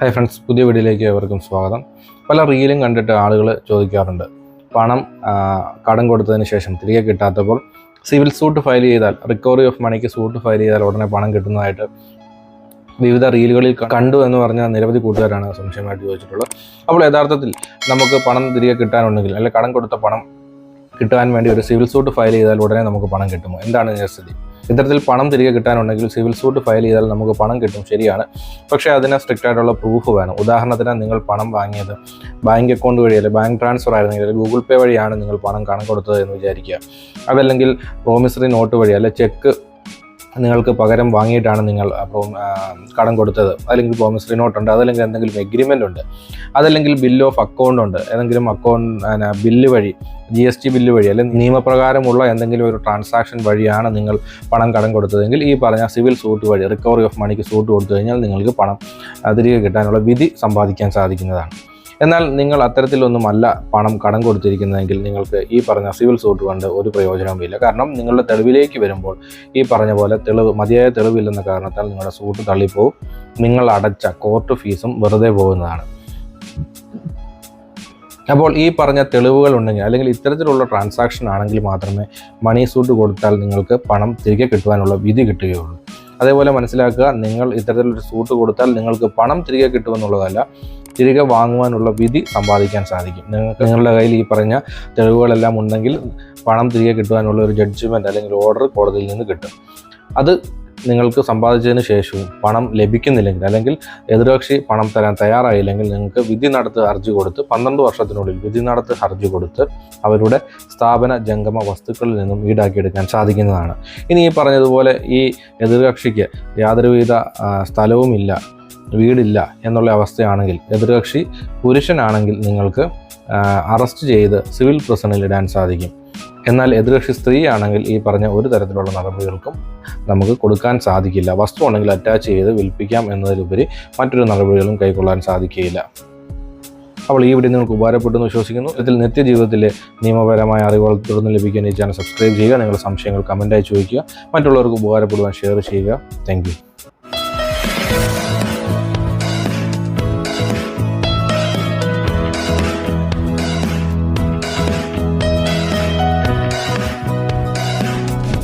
Hi friends പുതിയ വീഡിയോയിലേക്ക് ഏവർക്കും സ്വാഗതം. പല റീലും കണ്ടിട്ട് ആളുകൾ ചോദിക്കാറുണ്ട്. പണം കടം കൊടുത്തതിന് ശേഷം തിരികെ കിട്ടാത്തപ്പോൾ സിവിൽ സൂട്ട് ഫയൽ ചെയ്താൽ റിക്കവറി ഓഫ് മണിക്ക് സൂട്ട് ഫയൽ ചെയ്താൽ ഉടനെ പണം കിട്ടുന്നതായിട്ട് വിവിധ റീലുകളിൽ കണ്ടു എന്ന് പറഞ്ഞ നിരവധി കൂട്ടുകാരാണ് സംശയമായിട്ട് ചോദിച്ചിട്ടുള്ളത്. അപ്പോൾ യഥാർത്ഥത്തിൽ നമുക്ക് പണം തിരികെ കിട്ടാനുണ്ടെങ്കിൽ അല്ലെങ്കിൽ കടം കൊടുത്ത പണം കിട്ടാൻ വേണ്ടി ഒരു സിവിൽ സൂട്ട് ഫയൽ ചെയ്താൽ ഉടനെ നമുക്ക് പണം കിട്ടുമോ? എന്താണ് ഇതിന്റെ സ്ഥിതി ഇത്തരത്തിൽ പണം തിരികെ കിട്ടാനുണ്ടെങ്കിൽ സിവിൽ സൂട്ട് ഫയൽ ചെയ്താൽ നമുക്ക് പണം കിട്ടും. ശരിയാണ്. പക്ഷേ അതിന് സ്ട്രിക്റ്റ് ആയിട്ടുള്ള പ്രൂഫ് വേണം. ഉദാഹരണത്തിന് നിങ്ങൾ പണം വാങ്ങിയത് ബാങ്ക് അക്കൗണ്ട് വഴി അല്ലെങ്കിൽ ബാങ്ക് ട്രാൻസ്ഫർ ആയിരുന്നെങ്കിൽ അല്ലെങ്കിൽ ഗൂഗിൾ പേ വഴിയാണ് നിങ്ങൾ പണം കണക്കെടുത്തത് കൊടുത്തത് എന്ന് വിചാരിക്കുക. അതല്ലെങ്കിൽ പ്രോമിസറി നോട്ട് വഴി അല്ലെ ചെക്ക് നിങ്ങൾക്ക് പകരം വാങ്ങിയിട്ടാണ് നിങ്ങൾ അപ്പം കടം കൊടുത്തത്. അല്ലെങ്കിൽ പ്രോമിസറി നോട്ട് ഉണ്ട് അതല്ലെങ്കിൽ എന്തെങ്കിലും എഗ്രിമെന്റ് ഉണ്ട്. അതല്ലെങ്കിൽ ബിൽ ഓഫ് അക്കൗണ്ട് ഉണ്ട്. ഏതെങ്കിലും അക്കൗണ്ട് ബില്ല് വഴി ജി എസ് ടി ബില്ല് വഴി അല്ലെങ്കിൽ നിയമപ്രകാരമുള്ള എന്തെങ്കിലും ഒരു ട്രാൻസാക്ഷൻ വഴിയാണ് നിങ്ങൾ പണം കടം കൊടുത്തതെങ്കിൽ ഈ പറഞ്ഞ സിവിൽ സൂട്ട് വഴി റിക്കവറി ഓഫ് മണിക്ക് സൂട്ട് കൊടുത്തു കഴിഞ്ഞാൽ നിങ്ങൾക്ക് പണം തിരികെ കിട്ടാനുള്ള വിധി സമ്പാദിക്കാൻ സാധിക്കുന്നതാണ്. എന്നാൽ നിങ്ങൾ അത്തരത്തിലൊന്നുമല്ല പണം കടം കൊടുത്തിരിക്കുന്നതെങ്കിൽ നിങ്ങൾക്ക് ഈ പറഞ്ഞ സിവിൽ സൂട്ട് കൊണ്ട് ഒരു പ്രയോജനവുമില്ല കാരണം നിങ്ങളുടെ തെളിവിലേക്ക് വരുമ്പോൾ ഈ പറഞ്ഞ പോലെ തെളിവ് മതിയായ തെളിവില്ലെന്ന കാരണത്താൽ നിങ്ങളുടെ സൂട്ട് തള്ളിപ്പോവും. നിങ്ങൾ അടച്ച കോർട്ട് ഫീസും വെറുതെ പോകുന്നതാണ്. അപ്പോൾ ഈ പറഞ്ഞ തെളിവുകൾ ഉണ്ടെങ്കിൽ അല്ലെങ്കിൽ ഇത്തരത്തിലുള്ള ട്രാൻസാക്ഷൻ ആണെങ്കിൽ മാത്രമേ മണി സൂട്ട് കൊടുത്താൽ നിങ്ങൾക്ക് പണം തിരികെ കിട്ടുവാനുള്ള വിധി കിട്ടുകയുള്ളൂ. അതേപോലെ മനസ്സിലാക്കുക നിങ്ങൾ ഇത്തരത്തിലൊരു സൂട്ട് കൊടുത്താൽ നിങ്ങൾക്ക് പണം തിരികെ കിട്ടുമെന്നുള്ളതല്ല തിരികെ വാങ്ങുവാനുള്ള വിധി സമ്പാദിക്കാൻ സാധിക്കും. നിങ്ങൾക്ക് നിങ്ങളുടെ കയ്യിൽ ഈ പറഞ്ഞ തെളിവുകളെല്ലാം ഉണ്ടെങ്കിൽ പണം തിരികെ കിട്ടുവാനുള്ള ഒരു ജഡ്ജ്മെന്റ് അല്ലെങ്കിൽ ഓർഡർ കോടതിയിൽ നിന്ന് കിട്ടും. അത് നിങ്ങൾക്ക് സമ്പാദിച്ചതിന് ശേഷവും പണം ലഭിക്കുന്നില്ലെങ്കിൽ അല്ലെങ്കിൽ എതിർകക്ഷി പണം തരാൻ തയ്യാറായില്ലെങ്കിൽ നിങ്ങൾക്ക് വിധി നടത്ത് ഹർജി കൊടുത്ത് പന്ത്രണ്ട് വർഷത്തിനുള്ളിൽ വിധി നടത്ത് ഹർജി കൊടുത്ത് അവരുടെ സ്ഥാപന ജംഗമ വസ്തുക്കളിൽ നിന്നും ഈടാക്കിയെടുക്കാൻ സാധിക്കുന്നതാണ്. ഇനി ഈ പറഞ്ഞതുപോലെ ഈ എതിർകക്ഷിക്ക് യാതൊരുവിധ സ്ഥലവുമില്ല വീടില്ല എന്നുള്ള അവസ്ഥയാണെങ്കിൽ എതിർകക്ഷി പുരുഷനാണെങ്കിൽ നിങ്ങൾക്ക് അറസ്റ്റ് ചെയ്ത് സിവിൽ പ്രസണിൽ ഇടാൻ സാധിക്കും. എന്നാൽ എതിർകക്ഷി സ്ത്രീയാണെങ്കിൽ ഈ പറഞ്ഞ ഒരു തരത്തിലുള്ള നടപടികൾക്കും നമുക്ക് കൊടുക്കാൻ സാധിക്കില്ല. വസ്തു ഉണ്ടെങ്കിൽ അറ്റാച്ച് ചെയ്ത് വിൽപ്പിക്കാം എന്നതിലുപരി മറ്റൊരു നടപടികളും കൈക്കൊള്ളാൻ സാധിക്കുകയില്ല. അപ്പോൾ ഈ വീഡിയോ നിങ്ങൾക്ക് ഉപകാരപ്പെട്ടെന്ന് വിശ്വസിക്കുന്നു. ഇതിൽ നിത്യജീവിതത്തിലെ നിയമപരമായ അറിവുകൾ തുടർന്ന് ലഭിക്കാൻ ഈ ചാനൽ സബ്സ്ക്രൈബ് ചെയ്യുക. നിങ്ങളുടെ സംശയങ്ങൾ കമന്റായി ചോദിക്കുക. മറ്റുള്ളവർക്ക് ഉപകാരപ്പെടുവാൻ ഷെയർ ചെയ്യുക. താങ്ക്